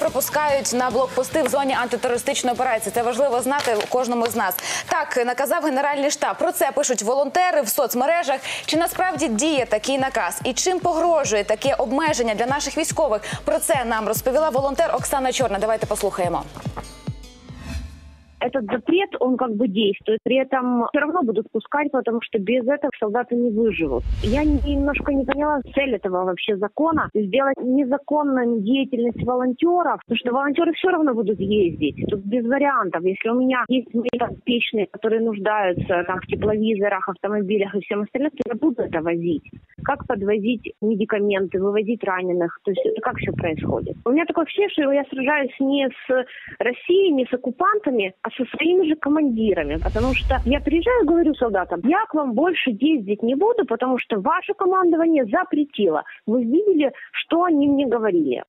пропускають на блокпости в зоні антитерористичної операції. Це важливо знати кожному з нас. Так наказав генеральний штаб. Про це пишуть волонтери в соцмережах. Чи насправді діє такий наказ? І чим погрожує таке обмеження для наших військових? Про це нам розповіла волонтер Оксана Чорна. Давайте послухаємо. Этот запрет, он как бы действует. При этом все равно будут пускать, потому что без этого солдаты не выживут. Я немножко не поняла цель этого вообще закона. Сделать незаконной деятельность волонтеров, потому что волонтеры все равно будут ездить. Тут без вариантов. Если у меня есть мои подопечные, которые нуждаются там, в тепловизорах, автомобилях и всем остальном, то я буду это возить. Как подвозить медикаменты, вывозить раненых. То есть это как все происходит. У меня такое ощущение, что я сражаюсь не с Россией, не с оккупантами, а со своими же командирами. Потому что я приезжаю и говорю солдатам, я к вам больше ездить не буду, потому что ваше командование запретило. Вы видели, что они мне говорили.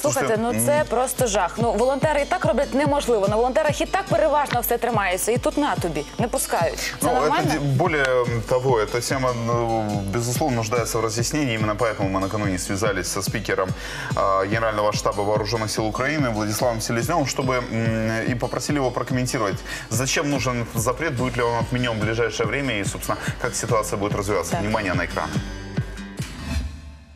Слухайте, ну це просто жах. Ну волонтери і так роблять неможливо. На волонтерах і так переважно все тримається, і тут на тобі не пускають. Це Ну, нормально? это де- более того, эта тема, ну, безусловно, нуждается в разъяснении. Именно поэтому мы накануне связались со спикером а, Генерального штаба Вооруженных сил Украины Владиславом Селезневым, чтобы м, и попросили его прокомментировать, зачем нужен запрет, будет ли он отменен в ближайшее время и, собственно, как ситуация будет развиваться. Так. Внимание на экран.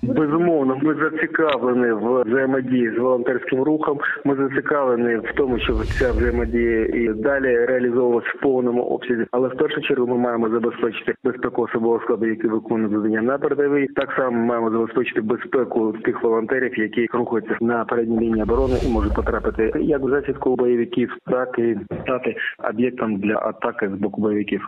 Безумовно, ми зацікавлені в взаємодії з волонтерським рухом. Ми зацікавлені в тому, щоб ця взаємодія і далі реалізовувалась в повному обсязі. Але в першу чергу ми маємо забезпечити безпеку особового складу, який виконує завдання на передовій. Так само маємо забезпечити безпеку тих волонтерів, які рухаються на передній лінії оборони і можуть потрапити як в засідку бойовиків, так і стати об'єктом для атаки з боку бойовиків.